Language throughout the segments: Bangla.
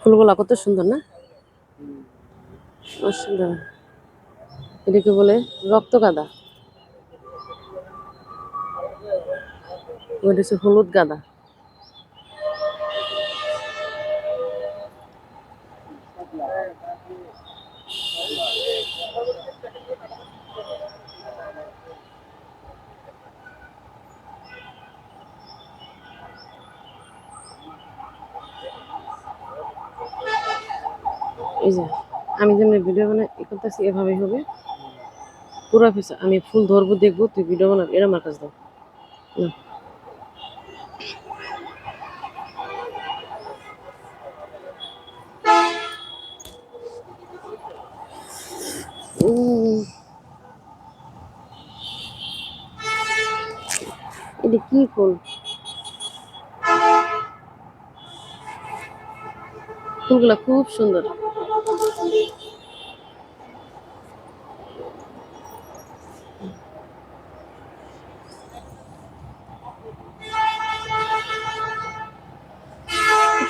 ফুলগুলা কত সুন্দর না? সুন্দর। এটাকে বলে? রক্ত গাঁদা। ওইটা হচ্ছে হলুদ গাঁদা। এই যে, আমি যেমন ভিডিও বানাই, এ করতেছি, এভাবেই হবে। পুরো ফেস আমি ফুল ধরবো, দেখব, তুই ভিডিও বানাবি এরা আমার কাছে দাও। এটা কি ফুল? ফুলগুলা খুব সুন্দর।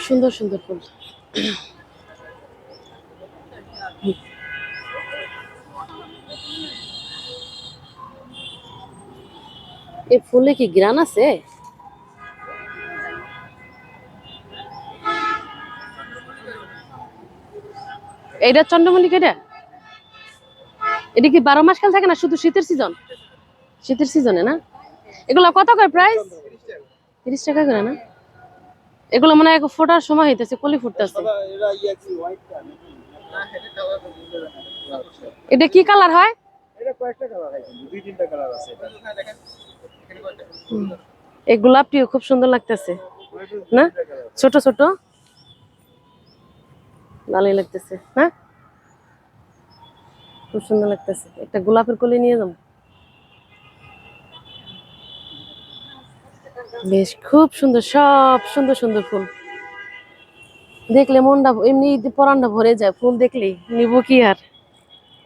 সুন্দর সুন্দর ফুল। এই ফুলে কি গ্রান আছে? এইটা চন্দ্রমল্লিক এটা? এটা কি বারো মাস কাল থাকে না শুধু শীতের সিজন শীতের সিজনে না? এগুলো কত করে প্রাইস তিরিশ টাকা করে না? এগুলো মনে হয় ফোটার সময় হইতেছে, কলি ফুটতেছে। এটা কি কালার হয়। এই গোলাপটিও খুব সুন্দর লাগতেছে। না? ছোট ছোট? ভালোই লাগতেছে হ্যাঁ খুব সুন্দর লাগতেছে। একটা গোলাপের কলি নিয়ে যাব। বেশ, খুব সুন্দর, সব সুন্দর সুন্দর ফুল। দেখলে মনটা এমনি পরানটা ভরে যায়, ফুল দেখলেই নিব কি আর?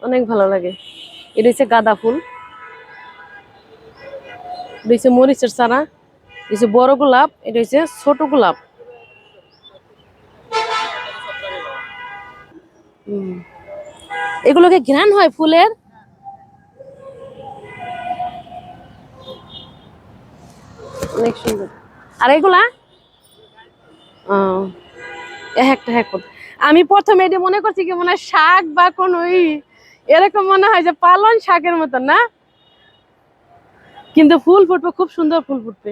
অনেক ভালো লাগে। এটা হচ্ছে গাঁদা ফুল। এটা হচ্ছে মরিচের চারা। এটা হচ্ছে বড় গোলাপ, এটা হচ্ছে ছোট গোলাপ। এগুলোকে ঘ্রাণ হয় ফুলের? অনেক সুন্দর। আর এগুলা? একটা, এক আমি প্রথমে এটা মনে করছি কি মনে হয় শাক বা কোন এরকম মনে হয় যে পালন শাকের মতন, না? কিন্তু ফুল ফুটবে, খুব সুন্দর ফুল ফুটবে।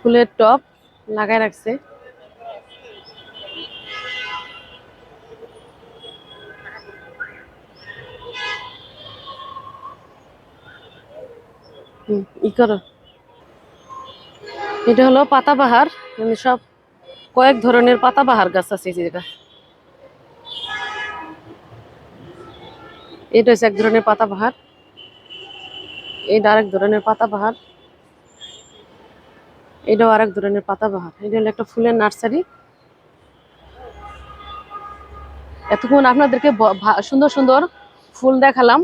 ফুলের টপ লাগাই রাখছে। ই করো। এটা হলো পাতাবাহার মানে সব কয়েক ধরনের পাতাবাহার গাছ আছে যেটা। এটা হচ্ছে এক ধরনের পাতাবাহার। এটা আরেক ধরনের পাতাবাহার। এটাও আরেক ধরনের পাতাবাহার। এটা হলো একটা ফুলের নার্সারি। এতক্ষণ আপনাদেরকে সুন্দর সুন্দর ফুল দেখালাম।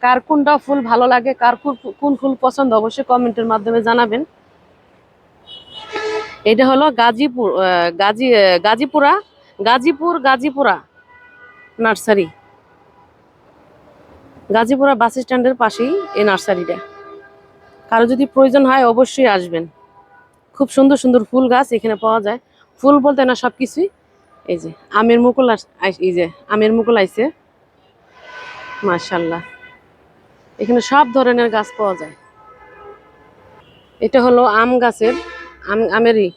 কার কোনটা ফুল ভালো লাগে, কার কোন- ফুল পছন্দ অবশ্যই কমেন্টের মাধ্যমে জানাবেন। এটা হলো গাজীপুর গাজী গাজীপুরা, গাজীপুর, গাজীপুরা নার্সারি। গাজীপুরা বাস স্ট্যান্ডের পাশেই এই নার্সারিটা। কারও যদি প্রয়োজন হয় অবশ্যই আসবেন। খুব সুন্দর সুন্দর ফুল গাছ এখানে পাওয়া যায়। ফুল বলতে না সব কিছুই এই যে, আমের মুকুল এই যে, আমের মুকুল আইছে। মাশাল্লাহ। এখানে সব ধরনের গাছ পাওয়া যায়। এটা হলো আম গাছের, আম, আমেরই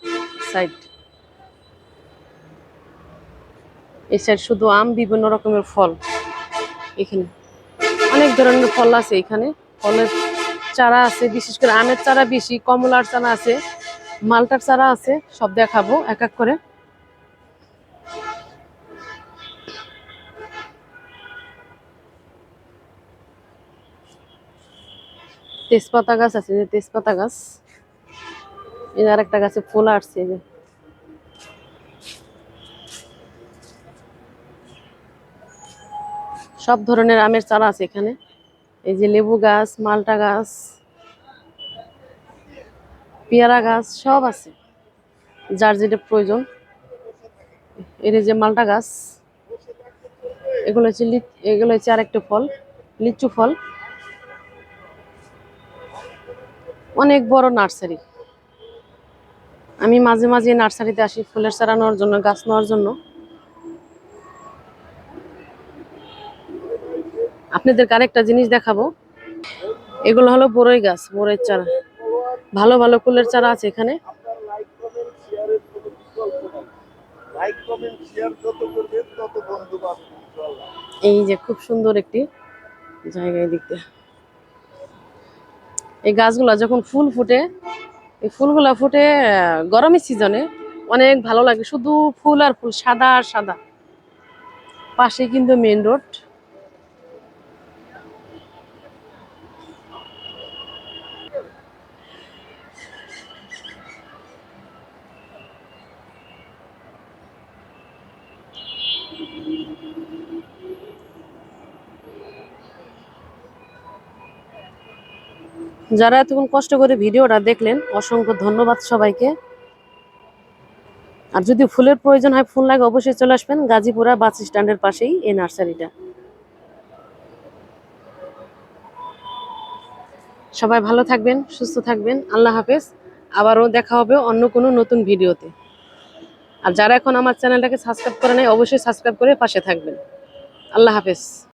সাইড এই সাইড শুধু আম, বিভিন্ন রকমের ফল এখানে। অনেক ধরনের ফল আছে এখানে। ফলের চারা আছে, বিশেষ করে আমের চারা বেশি, কমলার চারা আছে, মালটার চারা আছে, সব দেখাবো এক এক করে। তেজপাতা গাছ আছে, যে তেজপাতা গাছ। এই আর একটা গাছে ফুল আসছে যে। সব ধরনের আমের চারা আছে এখানে। এই যে লেবু গাছ, মালটা গাছ, পেয়ারা গাছ, সব আছে। যার যেটা প্রয়োজন। এর যে মালটা গাছ, এগুলো হচ্ছে এগুলো হচ্ছে আরেকটা ফল, লিচু ফল। অনেক বড় নার্সারি। আমি মাঝে মাঝে নার্সারিতে আসি ফুলের চারা নেওয়ার জন্য, গাছ নেওয়ার জন্য। আপনাদেরকে আরেকটা জিনিস দেখাবো। এগুলো হলো বড়ই গাছ বড়ের চারা। ভালো ভালো ফুলের চারা আছে এখানে। এই যে খুব সুন্দর একটি জায়গায় দেখতে এই গাছগুলো যখন ফুল ফুটে, এই ফুলগুলো ফুটে গরমের সিজনে অনেক ভালো লাগে। শুধু ফুল আর ফুল, সাদা আর সাদা। পাশে কিন্তু মেন রোড যারা এতক্ষণ কষ্ট করে ভিডিওটা দেখলেন, অসংখ্য ধন্যবাদ সবাইকে। আর যদি ফুলের প্রয়োজন হয়, ফুল লাগে, অবশ্যই চলে আসবেন গাজীপুরা বাস স্ট্যান্ডের পাশেই এই নার্সারিটা। সবাই ভালো থাকবেন, সুস্থ থাকবেন, আল্লাহ হাফেজ। আবারও দেখা হবে অন্য কোনো নতুন ভিডিওতে। আর যারা এখন আমার চ্যানেলটাকে সাবস্ক্রাইব করে নেয় অবশ্যই সাবস্ক্রাইব করে পাশে থাকবেন। আল্লাহ হাফেজ।